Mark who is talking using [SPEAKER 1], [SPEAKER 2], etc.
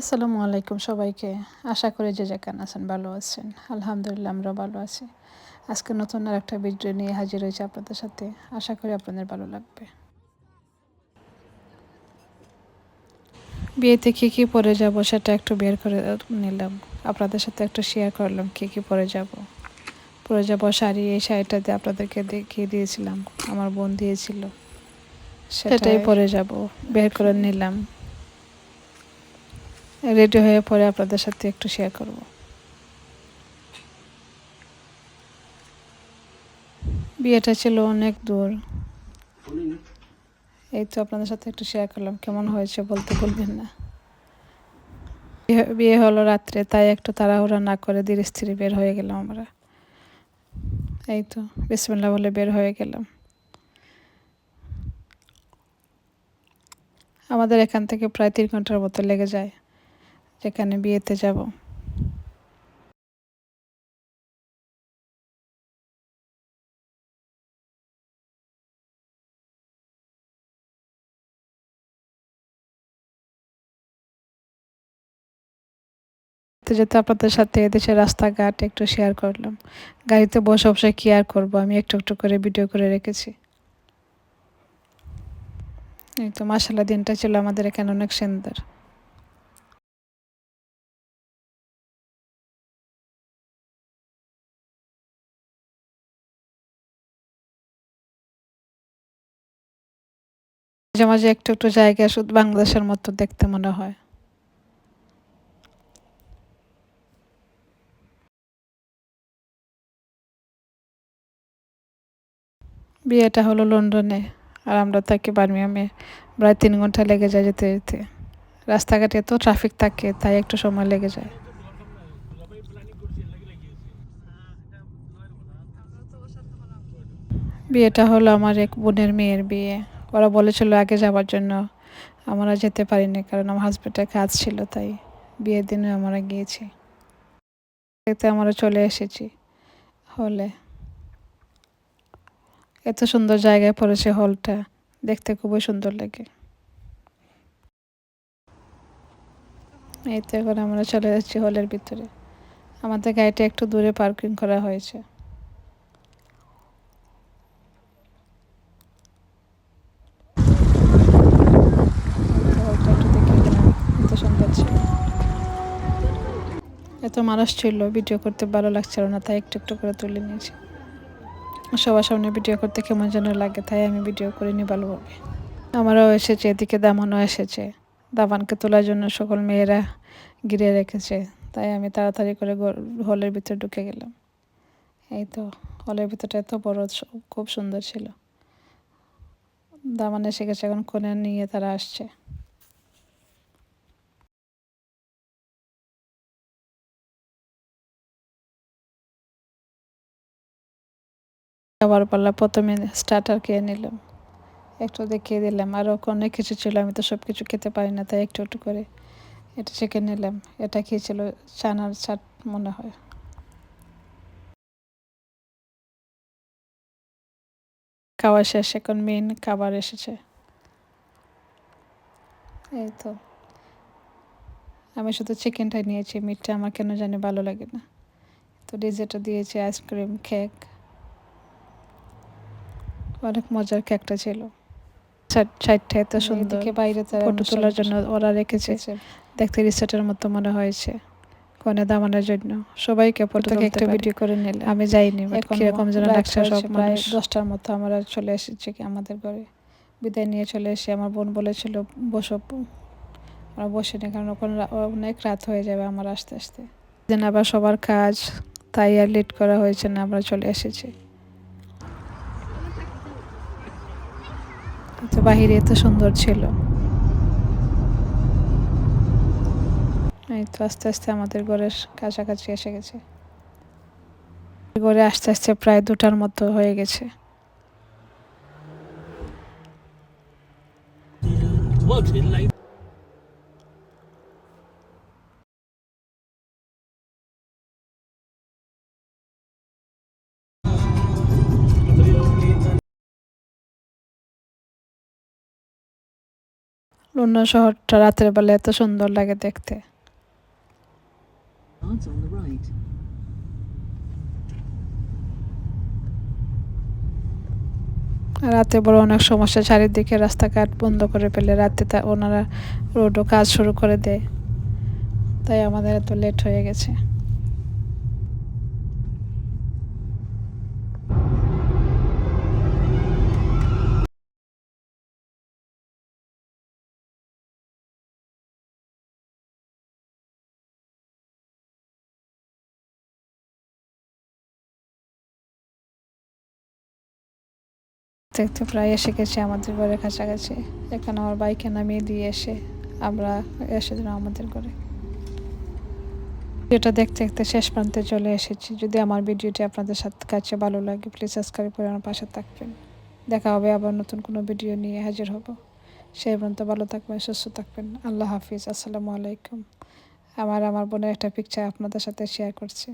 [SPEAKER 1] আসসালামু আলাইকুম সবাইকে। আশা করি যে যেখানে আছেন ভালো আছেন। আলহামদুলিল্লাহ আমরা ভালো আছি। আজকে নতুন আর একটা ভিডিও নিয়ে হাজির হয়েছে আপনাদের সাথে। আশা করি আপনাদের ভালো লাগবে। বিয়েতে কী কী পরে যাব সেটা একটু বের করে নিলাম। আপনাদের সাথে একটু শেয়ার করলাম কী কী পরে যাব। পরে যাব শাড়ি এই শাড়িটাতে আপনাদেরকে দেখিয়ে দিয়েছিলাম। আমার বোন দিয়েছিল। সেটাই। পরে যাব। বের করে নিলাম। রেডি হয়ে পরে আপনাদের সাথে একটু শেয়ার করব। বিয়েটা ছিল অনেক দূর। এই তো আপনাদের সাথে একটু শেয়ার করলাম, কেমন হয়েছে বলতে বলবেন না। বিয়ে হলো রাত্রে, তাই একটু তাড়াহুড়া না করে ধীরে স্থিরে বের হয়ে গেলাম আমরা। এই তো বিসমিল্লা বলে বের হয়ে গেলাম। আমাদের এখান থেকে প্রায় তিন ঘণ্টার মতো লেগে যায়। যেখানে বিয়েতে যাব। যেতে আপনাদের সাথে এদেশের রাস্তাঘাট একটু শেয়ার করলাম, গাড়িতে বসে বসে কি আর করব? আমি একটু একটু করে ভিডিও করে রেখেছি। এই তো মাসাল্লাহ দিনটা ছিল আমাদের এখানে অনেক সুন্দর। মাঝে মাঝে একটু একটু জায়গা শুধু বাংলাদেশের মতো দেখতে মনে হয়। বিয়েটা হলো লন্ডনে, আর আমরা থাকি বার্মিয়ামে প্রায় তিন ঘণ্টা লেগে যায় যেতে যেতে। রাস্তাঘাটে এত ট্রাফিক থাকে, তাই একটু সময় লেগে যায়। বিয়েটা হলো আমার এক বোনের মেয়ের বিয়ে। ওরা বলেছিল আগে যাওয়ার জন্য। আমরা যেতে পারিনি কারণ আমার হাজব্যান্ডের কাজ ছিল, তাই বিয়ের দিনে আমরা গিয়েছি। এতে আমরা চলে এসেছি হলে এত সুন্দর জায়গায় পড়েছে হলটা দেখতে খুবই সুন্দর লাগে। এই তো এখন আমরা চলে যাচ্ছি হলের ভিতরে। আমাদের গাড়িটা একটু দূরে পার্কিং করা হয়েছে। এত মানুষ ছিল ভিডিও করতে ভালো লাগছিল না, তাই একটু একটু করে তুলে নিয়েছি। সবার সামনে ভিডিও করতে কেমন যেন লাগে, তাই আমি ভিডিও করে করিনি ভালোভাবে। আমারও এসেছে, এদিকে দামানও এসেছে। দামানকে তোলার জন্য সকল মেয়েরা ঘিরে রেখেছে, তাই আমি তাড়াতাড়ি করে হলের ভিতরে ঢুকে গেলাম। এই তো, হলের ভিতরটা এত বড় খুব সুন্দর ছিল। দামান এসে গেছে, এখন কোনে নিয়ে তারা আসছে। খাবার পাল্লা প্রথমে স্টার্টার খেয়ে নিলাম। একটু দেখিয়ে দিলাম। আরও অনেক কিছু ছিল, আমি তো সব কিছু খেতে পারি না, তাই একটু একটু করে এটা চিকেন নিলাম। এটা খেয়েছিল চানার চাট মনে হয়। খাওয়া শেষ, এখন মেন খাবার এসেছে। এই তো। আমি শুধু চিকেনটাই নিয়েছি মিটটা আমার কেন জানি ভালো লাগে না। তো ডিজেটা দিয়েছে আইসক্রিম কেক অনেক মজার কেকটা ছিল। সাইডটা এত সুন্দর। বাইরে ফটো তোলার জন্য ওরা রেখেছে। দেখতে রিসেটের মতো মনে হয়েছে। কনে দামানোর জন্য। সবাইকে ফটো একটা ভিডিও করে নিলে। আমি যাইনি কীরকম যেন লাগছে সব প্রায় দশটার মতো আমরা চলে এসেছি আমাদের ঘরে। বিদায় নিয়ে চলে এসে আমার বোন বলেছিল বসো আমরা বসিনি কারণ ওখানে অনেক রাত হয়ে যাবে আমার আস্তে আস্তে। যেন আবার সবার কাজ তাই আর লেট করা হয়েছে না আমরা চলে এসেছি। তো বাহিরে এত সুন্দর ছিল। এই তো আস্তে আস্তে আমাদের ঘরের কাছাকাছি এসে গেছে। ঘরে আস্তে আস্তে প্রায় দুটার মতো হয়ে গেছে। লন্ডন শহরটা রাতের বেলা এত সুন্দর লাগে দেখতে. রাতে বড় অনেক সমস্যা চারিদিকে রাস্তাঘাট বন্ধ করে ফেলে রাতে তা ওনারা রোডও কাজ শুরু করে দেয়। তাই আমাদের এত লেট হয়ে গেছে। দেখতে প্রায় এসে গেছে, আমাদের ঘরের কাছাকাছি। এখানে আমার বাইকে নামিয়ে দিয়ে এসে আমরা এসে দিলাম আমাদের ঘরে। যেটা দেখতে দেখতে শেষ প্রান্তে চলে এসেছি। যদি আমার ভিডিওটি আপনাদের সাথে কাছে ভালো লাগে প্লিজ সাবস্ক্রাইব করে আমার পাশে থাকবেন। দেখা হবে আবার নতুন কোনো ভিডিও নিয়ে হাজির হব। সেই পর্যন্ত ভালো থাকবেন, সুস্থ থাকবেন। আল্লাহ হাফিজ। আসসালামু আলাইকুম। আমার আমার বোনের একটা পিকচার আপনাদের সাথে শেয়ার করছি।